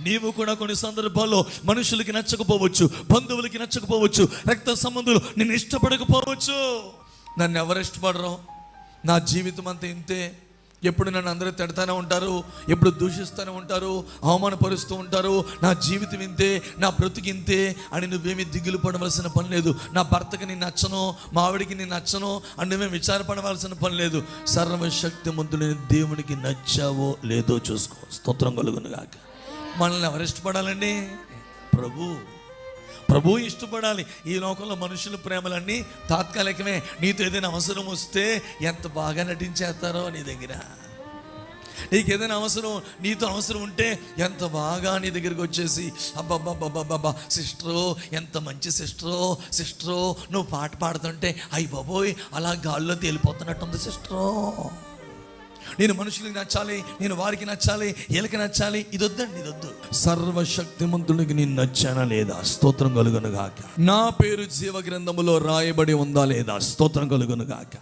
నీవు కూడా కొన్ని సందర్భాల్లో మనుషులకి నచ్చకపోవచ్చు బంధువులకి నచ్చకపోవచ్చు రక్త సంబంధులు నేను ఇష్టపడకపోవచ్చు. నన్ను ఎవరు ఇష్టపడరు? నా జీవితం అంతా ఇంతే. ఎప్పుడు నన్ను అందరూ తిడతానే ఉంటారు ఎప్పుడు దూషిస్తూనే ఉంటారు అవమానపరుస్తూ ఉంటారు. నా జీవితం ఇంతే నా బ్రతికి ఇంతే అని నువ్వేమి దిగులు పడవలసిన పని లేదు. నా భర్తకి నేను నచ్చను మా ఆవిడికి నేను నచ్చను అని నువ్వేం విచారపడవలసిన పని లేదు. సర్వశక్తిమంతుడైన దేవునికి నచ్చావో లేదో చూసుకో. స్తోత్రం కలుగును గాక మనల్ని ఎవరు ఇష్టపడాలండి? ప్రభు. ప్రభు ఇష్టపడాలి. ఈ లోకంలో మనుషుల ప్రేమలన్నీ తాత్కాలికమే. నీతో ఏదైనా అవసరం వస్తే ఎంత బాగా నటించేస్తారో నీ దగ్గర. నీకు ఏదైనా అవసరం నీతో అవసరం ఉంటే ఎంత బాగా నీ దగ్గరికి వచ్చేసి అబ్బాబ్బాబ్బాబ్బా సిస్టరో ఎంత మంచి సిస్టరో సిస్టరో నువ్వు పాట పాడుతుంటే అయ్యి బాబోయ్ అలా గాల్లో తేలిపోతున్నట్టుంది సిస్టరో. నేను మనుషులకి నచ్చాలి నేను వారికి నచ్చాలి వీళ్ళకి నచ్చాలి ఇది వద్దండి ఇది వద్దు సర్వశక్తిమంతుడికి నేను నచ్చానా లేదా? స్తోత్రం కలుగును గాక నా పేరు జీవ గ్రంథములో రాయబడి ఉందా లేదా? స్తోత్రం కలుగును గాక